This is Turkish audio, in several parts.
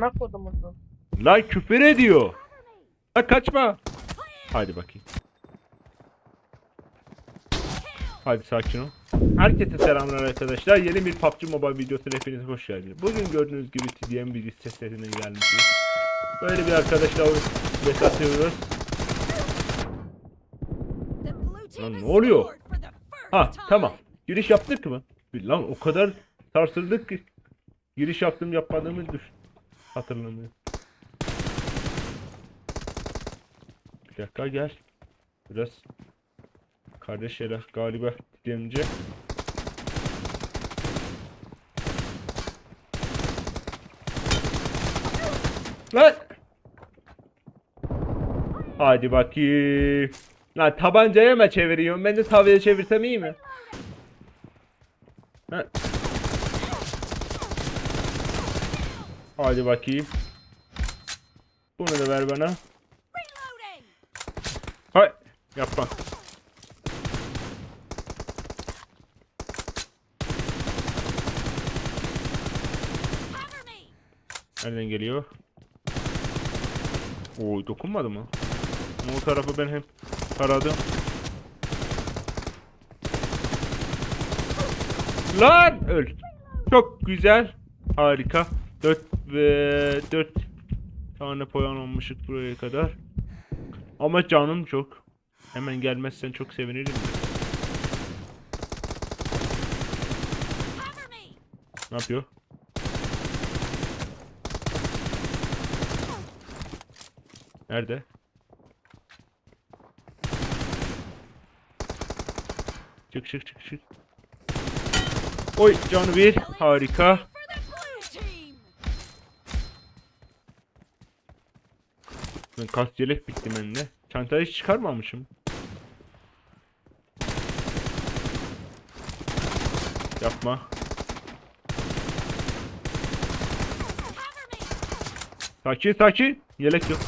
Amına kodumun. Lan küfür ediyor. Lan kaçma. Hadi bakayım. Hadi sakin ol. Herkese selamlar arkadaşlar. Yeni bir PUBG Mobile videosuna hepiniz hoş geldiniz. Bugün gördüğünüz gibi TDM bir seslerine gelmişiz. Böyle bir arkadaşla oyun besatıyoruz. Lan ne oluyor? Ha tamam. Giriş yaptık mı? Lan o kadar sarsıldık ki. Giriş yaptım yapmadığımı düş. Hatırlamıyorum. Bir dakika gel. Biraz kardeş yere galiba demce. Lan! Hadi bakayım. Lan tabancaya mı çeviriyorum? Ben de tavaya çevirsem iyi mi? Ha. Hadi bakayım. Bunu da ver bana. Hay yapma. Nereden geliyor? Oo dokunmadı mı? O tarafı ben hem taradım. Lan öl. Çok güzel. Harika. 4 ve 4 tane puan almışık buraya kadar. Ama canım çok. Hemen gelmezsen çok sevinirim. Ne yapıyor? Nerede? Çık çık çık çık. Oy canı bir. Harika. Ben kas yelek bitti bende. Çantayı hiç çıkarmamışım. Yapma. Sakin sakin. Yelek yok.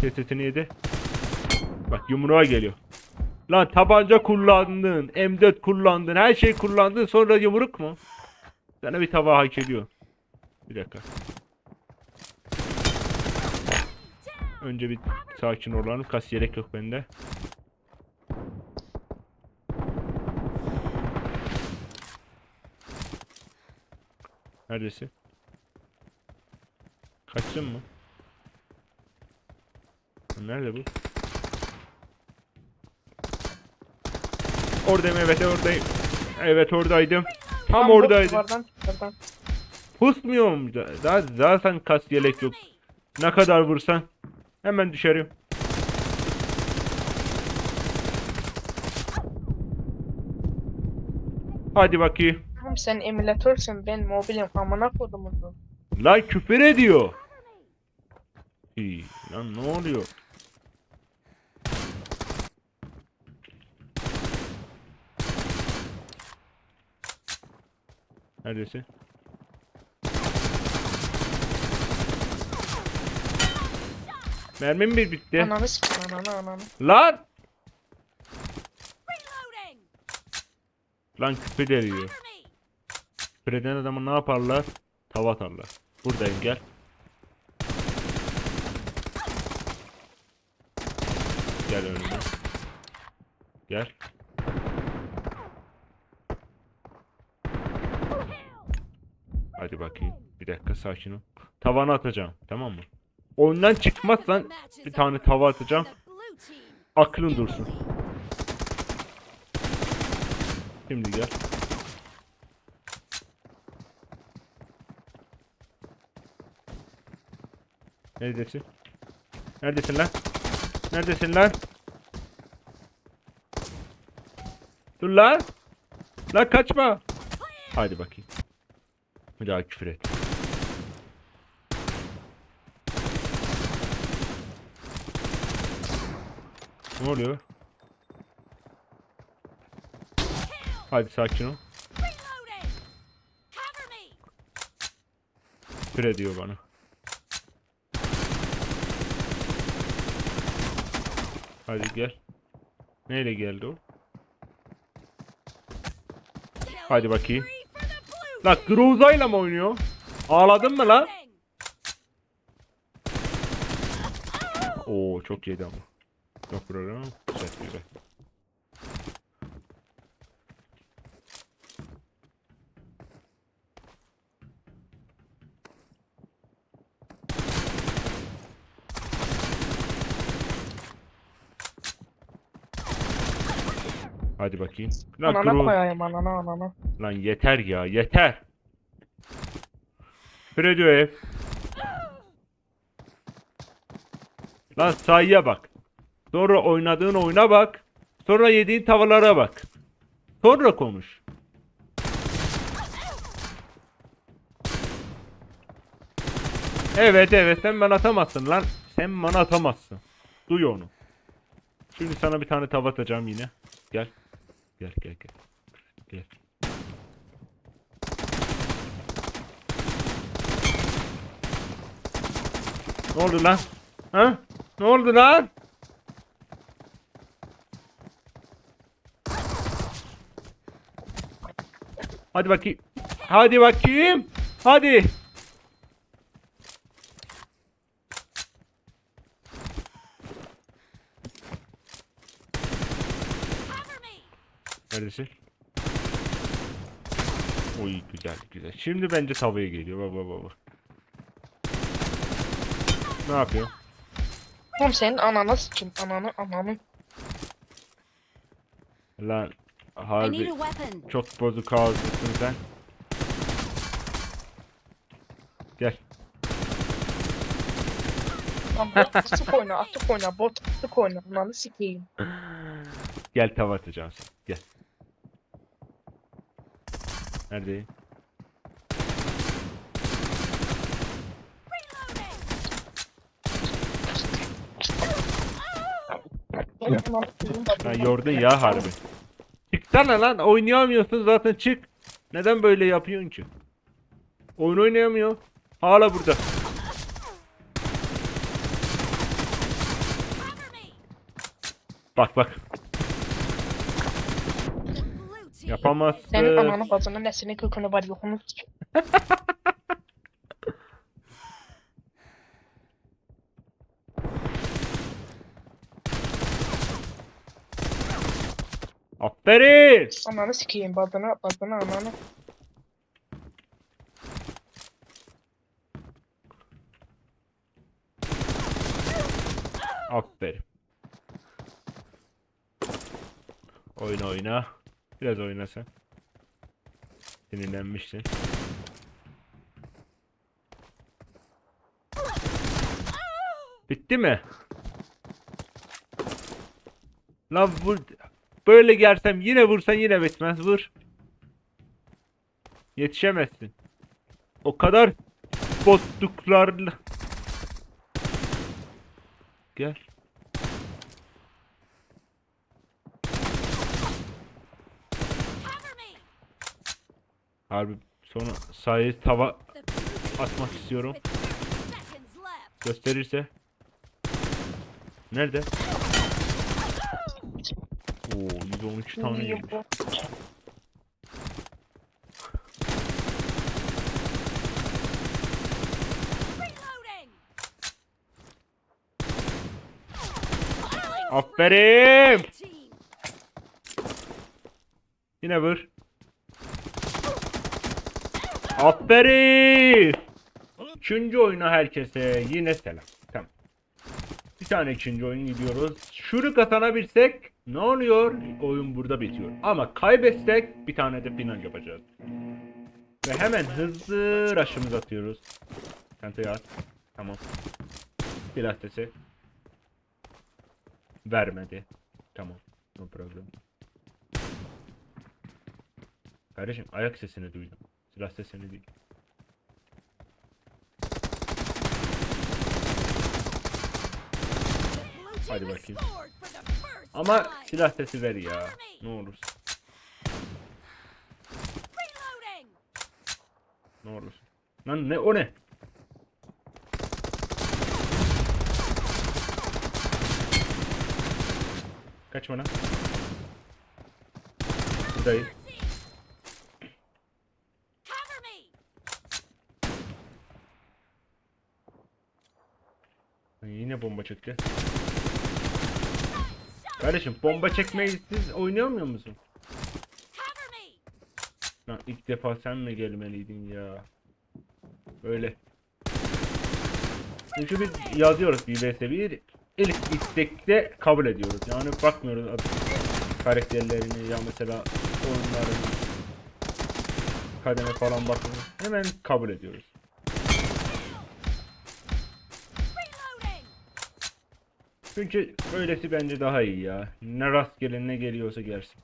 Sesini yedi. Bak yumruğa geliyor. Lan tabanca kullandın, M4 kullandın, her şey kullandın sonra yumruk mu? Sana bir tava hak ediyor. Bir dakika. Önce bir sakin olalım. Kas yelek yok bende. Neredesin? Kaçtın mı? Nerede bu? Oradayım evet oradayım. Evet oradaydım. Tam bu oradaydım. Oradan. Pusmuyorum. da- Daha zaten kas yelek yok. Ne kadar vursan hemen düşerim. Hadi bakayım. Sen emülatörsün ben mobilim amına kodumun. Lan küfür ediyor. İyi, lan ne oluyor? Neredesin? Mermim bir bitti. Ananı sikim ananı ananı. Lan! Lan küfür ediyor. Küfür eden adamı ne yaparlar? Tava atarlar. Buradayım gel. Gel önüme. Gel. Hadi bakayım. Bir dakika sakin ol. Tavana atacağım. Tamam mı? Oyundan çıkmazsan bir tane tava atacağım. Aklın dursun. Şimdi gel. Neredesin? Neredesin lan? Neredesin lan? Dur lan. Lan kaçma. Haydi bakayım. Bir daha küfür et. Ne oluyor? Hadi sakin ol. Küfür ediyor bana. Hadi gel. Neyle geldi o? Hadi bakayım. Lan Gruza'yla mı oynuyor? Ağladın mı lan? Oo çok yedi ama. Yok program. Güzel güzel. Hadi bakayım. Lan, Anana Gru- koyayım anana anana. Lan yeter ya yeter. Freddy ev. Lan sayıya bak. Sonra oynadığın oyuna bak. Sonra yediğin tavalara bak. Sonra konuş. Evet evet sen bana atamazsın lan. Sen bana atamazsın. Duy onu. Şimdi sana bir tane tava atacağım yine. Gel. Gel gel gel. Gel. Ne oldu lan? Ha? Ne oldu lan? Hadi bakayım. Hadi bakayım. Hadi. Neredesin? Oy güzel güzel. Şimdi bence tavaya geliyor. Baba baba. Ne yapıyor? Oğlum senin ananı sikim ananı ananı. Lan harbi çok bozuk ağzısın sen. Gel. Lan bot sık oyna atık oyna bot sık oyna ananı sikeyim. Gel tava atacağım sana. Gel. Neredeyim? Lan yordun ya harbi. Çıksana lan oynayamıyorsun zaten çık. Neden böyle yapıyorsun ki? Oyun oynayamıyor. Hala burada. Bak bak. Yapamazsın. Senin ananı bacını nesini kökünü var yokunu Aferin. Ananı sikeyim bacını bacını ananı. Aferin. Oyna oyna. Biraz oyna sen. Sinirlenmişsin. Bitti mi? Lan vur. Böyle gersem yine vursan yine bitmez. Vur. Yetişemezsin. O kadar botluklarla. Gel. Harbi sonra sayı tava atmak istiyorum. with 30 seconds left. Gösterirse. Nerede? Oo 113 tane yemiş. Aferin. Yine vur. Aferin. Üçüncü oyuna herkese yine selam. Tamam. Bir tane ikinci oyun gidiyoruz. Şunu kazanabilsek ne oluyor? Oyun burada bitiyor. Ama kaybetsek bir tane de final yapacağız. Ve hemen hızlı rush'ımızı atıyoruz. Çantayı at. Tamam. Silah sesi. Vermedi. Tamam. No problem. Kardeşim ayak sesini duydum. Silah sesini değil. Hadi bakayım. Ama silah sesi ver ya. Ne olursun. Ne olursun. Lan ne o ne? Kaçma lan. Buradayım. Yine bomba çıktı. Kardeşim bomba çekmeyi siz oynayamıyor musun? Lan ilk defa sen mi gelmeliydin ya? Öyle. Çünkü biz yazıyoruz bir vs bir ilk istekte kabul ediyoruz. Yani bakmıyoruz karakterlerini ya mesela oyunların kademe falan bakmıyoruz. Hemen kabul ediyoruz. Çünkü öylesi bence daha iyi ya. Ne rastgele ne geliyorsa gelsin.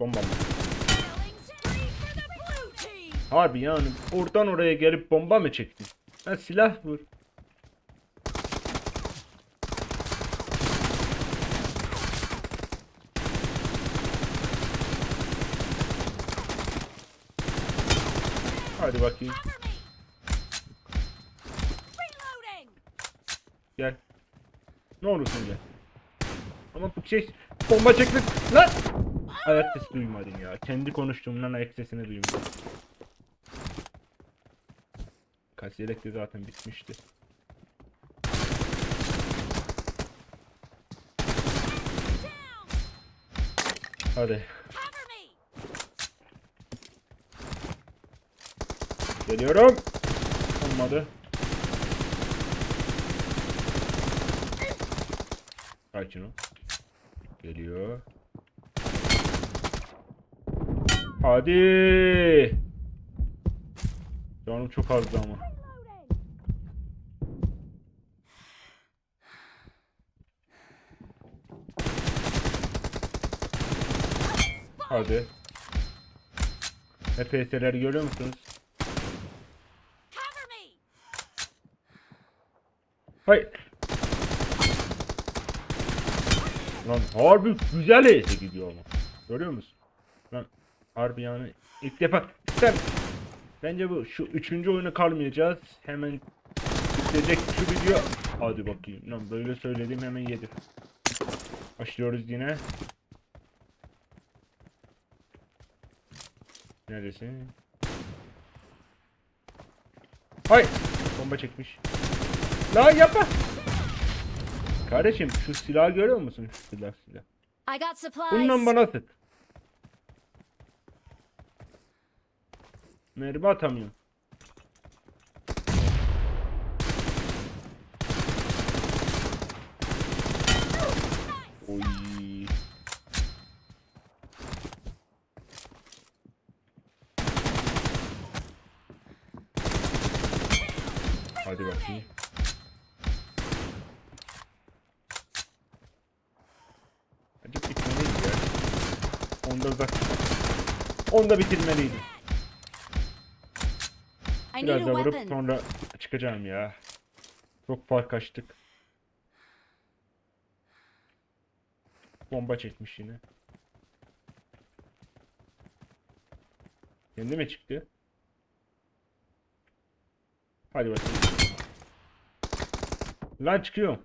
Bomba mı? Harbi yani oradan oraya gelip bomba mı çektin? Ha silah vur. Hadi bakayım gel. Ne olursun gel. Ama bu şey bomba çektin lan. Ayak sesi duymadın ya. Kendi konuştuğumdan ayak sesini duymadım. Kasiyerek de zaten bitmişti. Hadi geliyorum. Olmadı. Sakin ol. Geliyor. Hadi. Canım çok azdı ama. Hadi. FPS'leri görüyor musunuz? Hayır. Lan harbi güzel eğite gidiyor ama. Görüyor musun? Lan harbi yani ilk defa sen bence bu şu üçüncü oyunu kalmayacağız. Hemen bitecek şu video. Hadi bakayım. Lan böyle söyledim hemen yedi. Başlıyoruz yine. Neredesin? Hay! Bomba çekmiş. Lan yapma! Kardeşim şu silahı görüyor musun? Şu silah silah. I got supplies. Bundan bana sık. Mermi atamıyor. Oy. Hadi bakayım. Onda da Onda bitirmeliydi. I need Biraz da vurup sonra çıkacağım ya. Çok fark açtık. Bomba çekmiş yine. Kendi mi çıktı? Hadi bakayım. Lan çıkıyor.